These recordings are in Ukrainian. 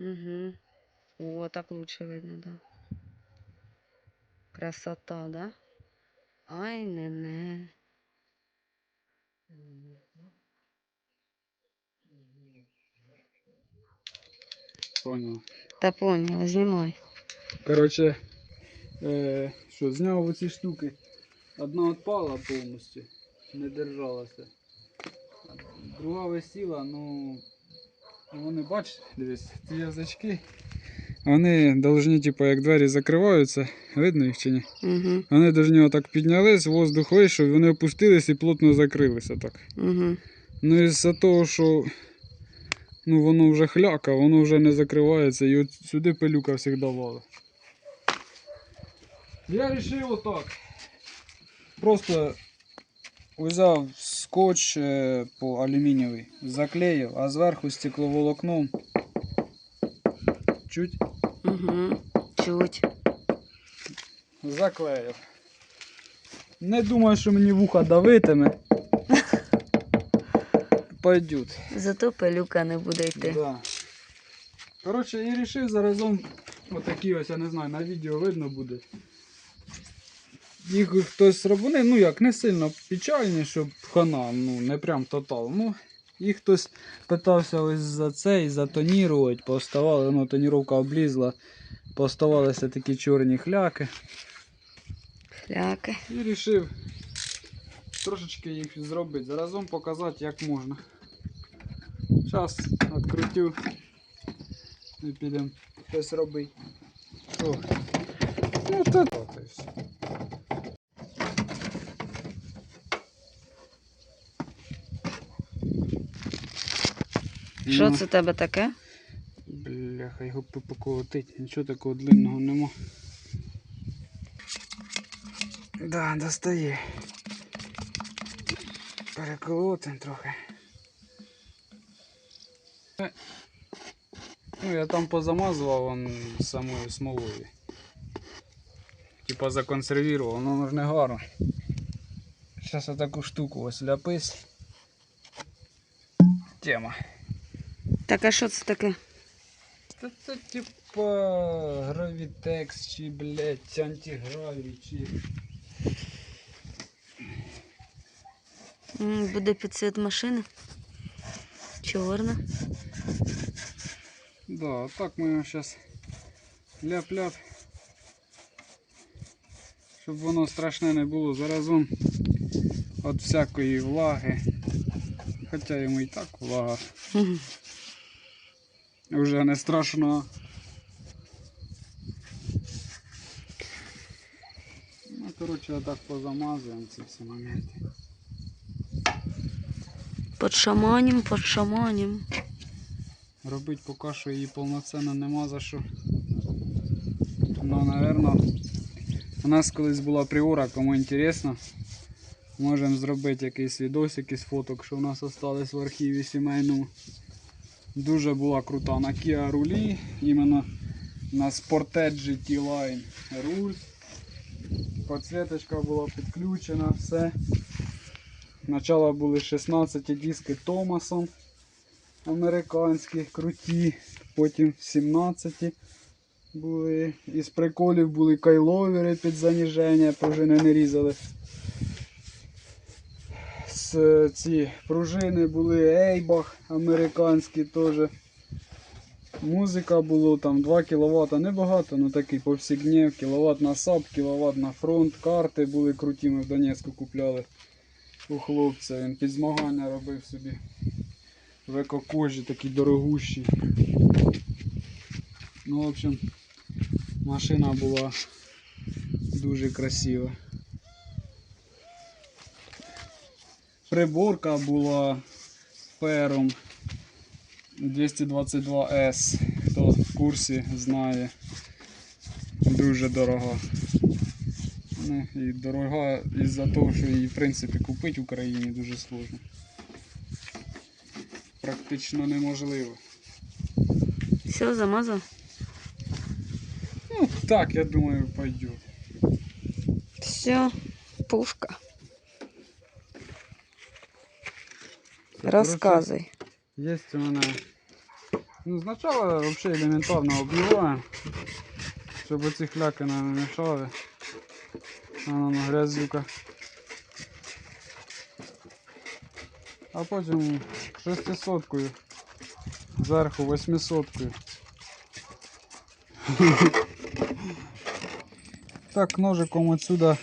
Угу. О, так лучше видно, да. Красота, да? Ай, не-не. Понял. Та поняла, знімай. Короче, е, що, зняв оці штуки. Одна відпала повністю, не держалася. Друга висіла, ну вони бачите, дивись, ці язички. Вони повинні, типу, як двері закриваються, видно їх чи ні? Угу. Вони повинні отак піднялись, воздух вийшов, вони опустились і плотно закрилися так. Угу. Ну із-за того, що ну, воно вже хляка, воно вже не закривається і от сюди пилюка завжди вала. Я вирішив отак. Просто взяв скотч е, по алюмінієвий, заклеїв, а зверху стекловолокном. Чуть Угу. Чуть. заклеїв. Не думаю, що мені вуха давитиме. Пойдет. Зато пилюка не буде йти. Да. Коротше, і рішив заразом отакі ось, я не знаю, на відео видно буде. Їх хтось робив, ну як, не сильно печальні, щоб хана, ну не прям тотал. Ну, їх хтось питався ось за це і затонірувати, поставали, ну тоніровка облізла, поставалися такі чорні хляки. Хляки. І рішив трошечки їх зробити, заразом показати як можна. Зараз відкрутю і підемо щось робити. О. Ну і Що це у тебе таке? Бляха, його поколотить, нічого такого длинного нема. Да, достає. Переколотим трохи. Ну, я там позамазував он самою смолою. Типа законсервував, ну ж не гарно. Зараз отаку штуку ось ляпис. Тема. Так, а що це таке? Та це типа гравітекс чи, блядь, антигравій чи. М, Буде під цвіт машини. Чорна. Да, так ми його зараз ляп-ляп. Щоб воно страшне не було заразом від всякої влаги. Хоча йому і так влага Мгм. Вже не страшно. Ну, коротше, отак позамазуємо ці всі моменти. Под шаманем, под шаманем. Робити поки що її повноцінно нема за що. Ну, напевно, у нас колись була приора, кому інтересно. Можемо зробити якийсь відосик із фоток, що у нас остались в архіві сімейному. Дуже була крута на Kia рулі, іменно на Sportage GT Line руль. Подсвіточка була підключена, все. Спочатку були 16 диски Томасом американські, круті, потім 17 були. Із приколів були кайловери під заніження, пружини не різали. З, ці пружини були Ейбах американські теж. Музика було там 2 кВт, небагато, ну такий повсігнєв, кіловат на САП, кіловат на фронт, карти були круті, ми в Донецьку купляли у хлопця. Він під змагання робив собі в екокожі такі дорогущі. Ну, в общем, машина була дуже красива. Приборка була пером 222S. Хто в курсі знає. Дуже дорога. Ну і дорога із-за того, що її в принципі купити в Україні дуже сложно практично неможливо. Все, замазав? Ну, так, я думаю, пойдет. Все, пушка. Розказуй. Є у мене Ну, спочатку взагалі елементарно обливаємо, щоб оці хляки нам не мішали. Воно на грязюка. А потім шестисоткою. Зверху восьмисоткою. Так, ножиком отсюда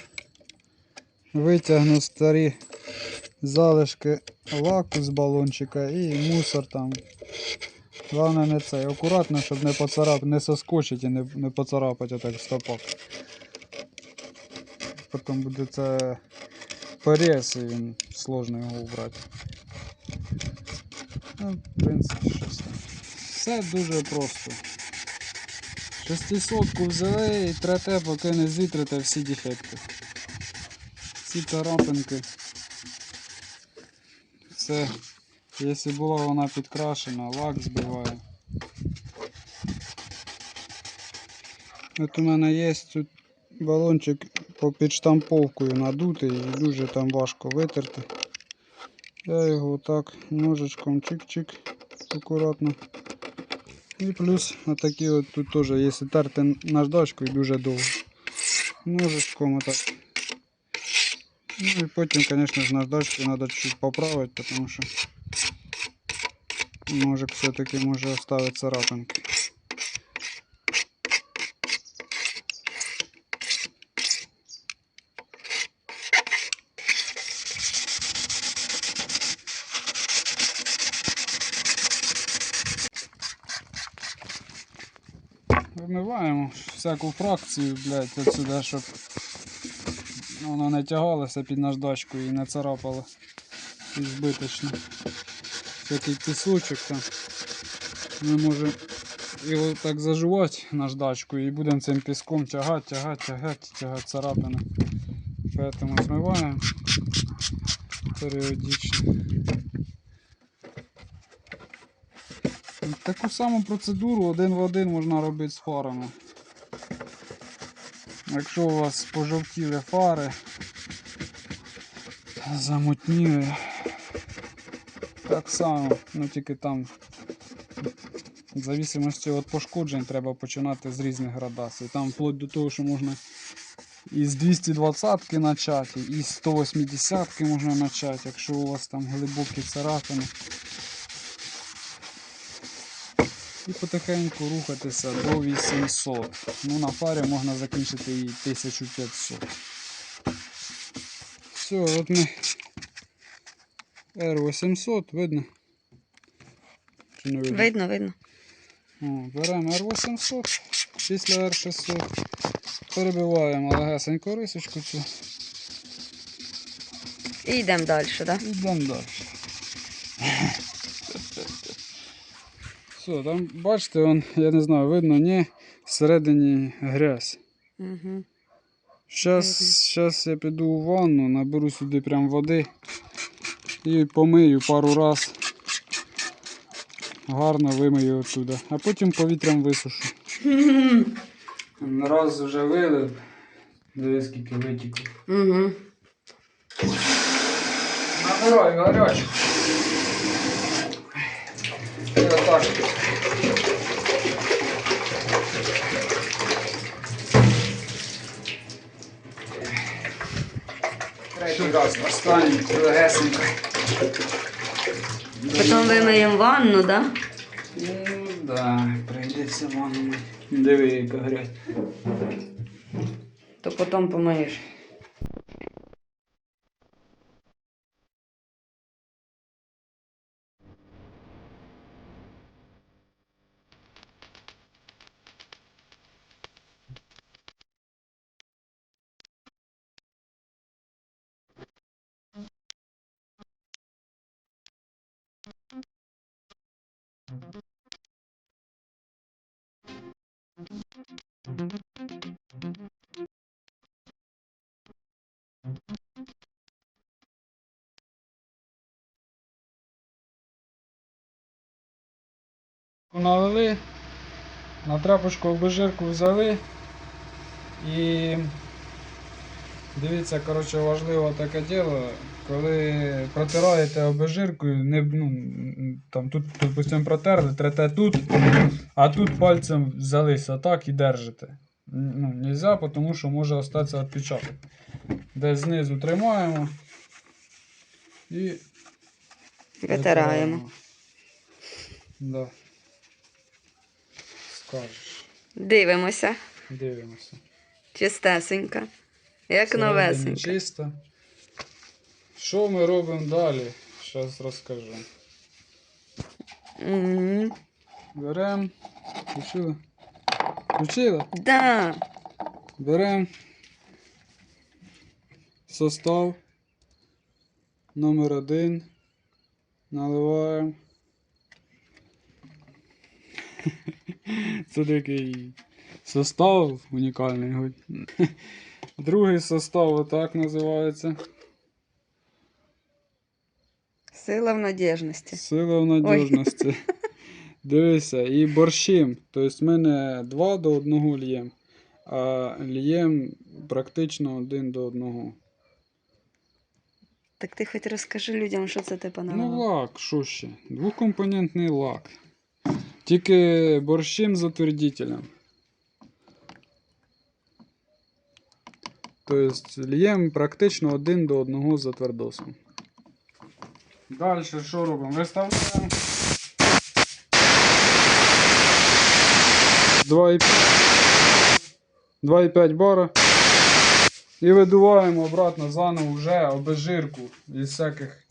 витягну старі залишки лаку з балончика і мусор там. Головне не цей. Акуратно, щоб не поцарап, не соскочить і не, не поцарапати отак стопок. Потім буде це порез і він сложно його убрати. Ну, в принципі, щось там. Все дуже просто. Шестисотку взяли і трете, поки не зітрите всі дефекти. Всі царапинки. Все. Якщо була вона підкрашена, лак збиває. От у мене є тут балончик по підштамповкою надутий і дуже там важко витерти. Я його отак ножичком чик-чик акуратно. І плюс отакі от тут теж, якщо терти наждачкою дуже довго. Ножичком отак. Ну і потім, звісно ж, наждачкою треба чуть поправити, тому що ножик все-таки може оставити царапинки. Вимиваємо всяку фракцію, блядь, отсюди, щоб воно не тягалося під наждачкою і не царапало і збиточно. Всякий пісочок там. Ми можемо його так зажувати наждачкою і будемо цим піском тягати, тягати, тягати, тягати царапини. Поэтому змиваємо періодично. Таку саму процедуру один в один можна робити з фарами. Якщо у вас пожовтіли фари, замутніли, так само, ну тільки там в зависимості від пошкоджень треба починати з різних градацій. Там вплоть до того, що можна із 220-ки почати, і з 180-ки можна почати, якщо у вас там глибокі царапини. І потихеньку рухатися до 800. Ну, на фарі можна закінчити і 1500. Все, от ми R800, видно? Чи не видно? Видно, видно. О, беремо R800, після R600. Перебиваємо легесенько рисочку цю І йдемо далі, так? Да? йдемо далі. Все, там бачите, он, я не знаю, видно, ні, всередині грязь. Угу. Щас я піду у ванну, наберу сюди прям води і помию пару раз. Гарно вимию оттуда, а потім повітрям висушу. Раз вже вилив, диви скільки витікло. Угу. Набираю гарячу. Третій раз останній легесенько. Потім вимиємо ванну, так? Да? Ну да, прийдеться ванну. Диви, яка грязь. То потім помиєш. Налили, на тряпочку обезжирку взяли і Дивіться, коротше, важливо таке діло, коли протираєте обезжиркою, не, ну, там, тут, допустимо, протерли, трете тут, а тут пальцем взялись отак і держите. Ну, нельзя, тому що може остатися відпечаток. Десь знизу тримаємо і Витираємо. Да. Скажеш. Дивимося. Дивимося. Чистесенька. Як Всередині новесенька. Чисто. Що ми робимо далі? Зараз розкажу. М, Беремо. Включила? Включила? Да. Беремо. Состав. Номер один. Наливаємо. Це такий состав унікальний. Другий состав отак називається. Сила в надіжності. Сила в надіжності. Дивися, і борщим. Тобто ми не 2 до 1 л'ємо, а л'ємо практично один до одного. Так ти хоч розкажи людям, що це ти Ну, лак, що ще? Двокомпонентний лак. Тільки борщим затвердителем. Тобто л'ємо практично один до одного за твердосом. Далі що робимо? Виставляємо. 2,5 бара. І видуваємо обратно заново вже обезжирку із всяких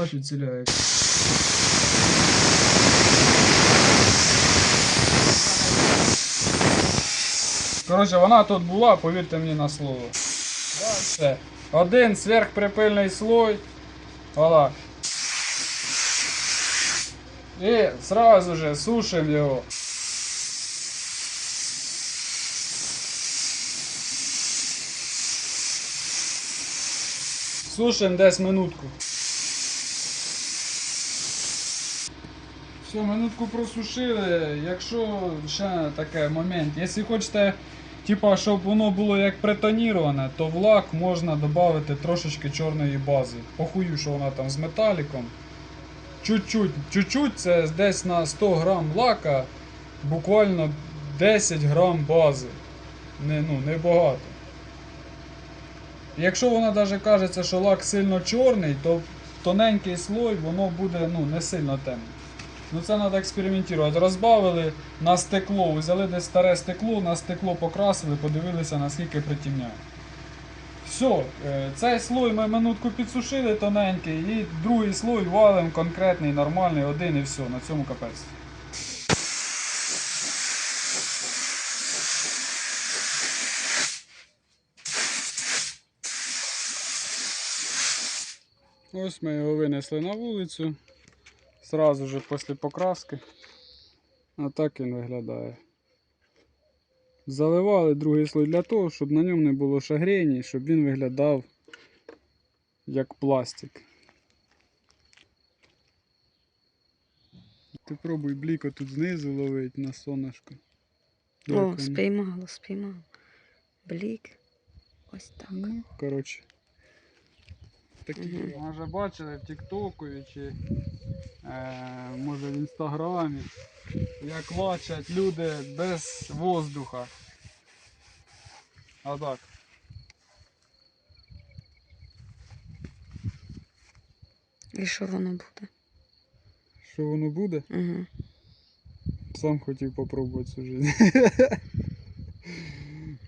Бачиш, відціляє. Коротше, вона тут була, повірте мені на слово. Дальше. Один сверхприпильний слой. Отак. І сразу же сушимо його. Сушимо десь минутку. Все, минутку просушили. Якщо ще таке момент, якщо хочете, типа, щоб воно було як претоніроване, то в лак можна додати трошечки чорної бази. Похую, що вона там з металіком. Чуть-чуть, чуть-чуть, це десь на 100 грам лака, буквально 10 грам бази. Не, ну, не багато. Якщо вона навіть кажеться, що лак сильно чорний, то тоненький слой воно буде ну, не сильно темний. Ну це треба експериментувати. Розбавили на стекло, взяли десь старе стекло, на стекло покрасили, подивилися наскільки притімняє. Все, е, цей слой ми минутку підсушили тоненький, і другий слой валимо конкретний, нормальний, один і все, на цьому капець. Ось ми його винесли на вулицю. Сразу же після покраски. А так він виглядає. Заливали другий слой для того, щоб на ньому не було шагрені, щоб він виглядав як пластик. Ти пробуй бліко тут знизу ловить на сонечко. О, спіймало, спіймало. Блік. Ось так. Ну, коротше. Такі Мгм. може бачили в Тіктоку чи може в інстаграмі, як лачать люди без воздуха. А так. І що воно буде? Що воно буде? Угу. Сам хотів попробувати цю жизнь.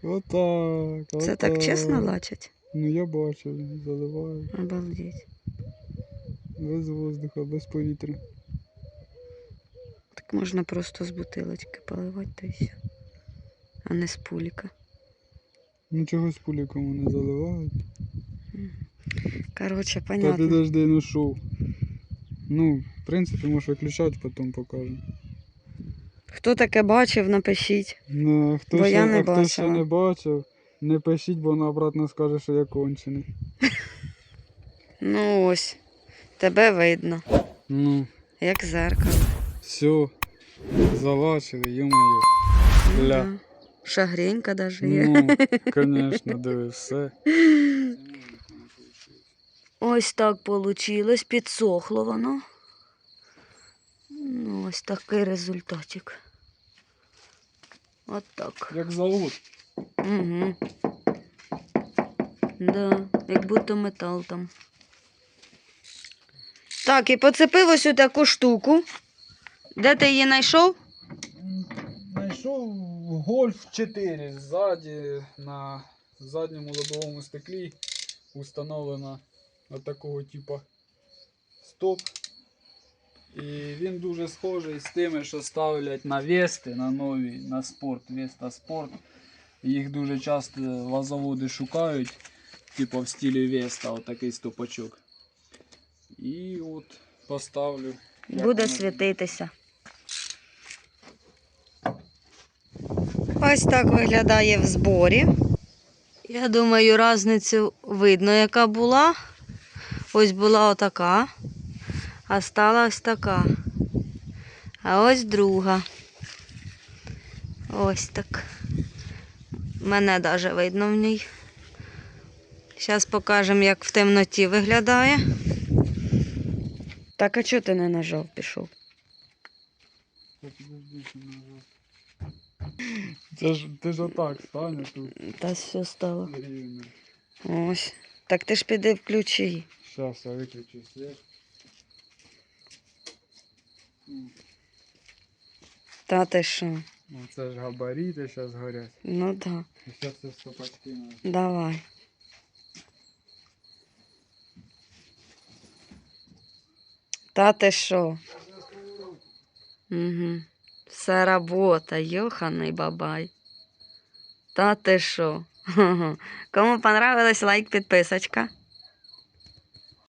Отак. Це так чесно лачать? Ну я бачив, заливаю. Обалдеть. Без воздуха, без повітря. Так можна просто з бутилочки поливати та й все. А не з пуліка. Нічого з пуліком не заливають. Коротше, Та понятно. підожди, ну шоу. Ну, в принципі, можеш виключати, потім покажу. Хто таке бачив, напишіть. Ну, хто, Бо ще, я не а хто ще не бачив, Не пишіть, бо вона обратно скаже, що я кончений. Ну ось. Тебе видно, Ну, як зеркало. все. Залачили, ё-моё. Ля. Да. Шагренька даже є. Ну, конечно, диви, все. Ось так получилось, підсохло воно. Ну, ось такий результатик. От так. Як завод. Угу. Да, як будто метал там. Так, і поцепив ось таку штуку. Де ти її знайшов? Знайшов гольф 4 ззаді на задньому лобовому стеклі установлена от такого типу стоп. І він дуже схожий з тими, що ставлять на Вести, на нові, на спорт, Веста Спорт. Їх дуже часто вазоводи шукають, типу в стилі Веста, отакий стопачок. І от поставлю. Буде світитися. Ось так виглядає в зборі. Я думаю, різницю видно, яка була. Ось була отака, а стала ось така. А ось друга. Ось так. Мене навіть видно в ній. Зараз покажемо, як в темноті виглядає. Так, а чого ти не нажав пішов? Це ж ти ж отак стане тут Та все стало. рівно. Ось. Так ти ж піди включи. Щас я виключу світ. Та ти що? Ну це ж габаріти зараз горять. Ну да. І зараз це стопачки. Давай. Та ти що? Угу. Все робота, йоханий бабай. Та ти що? Кому понравилось, лайк, підписочка.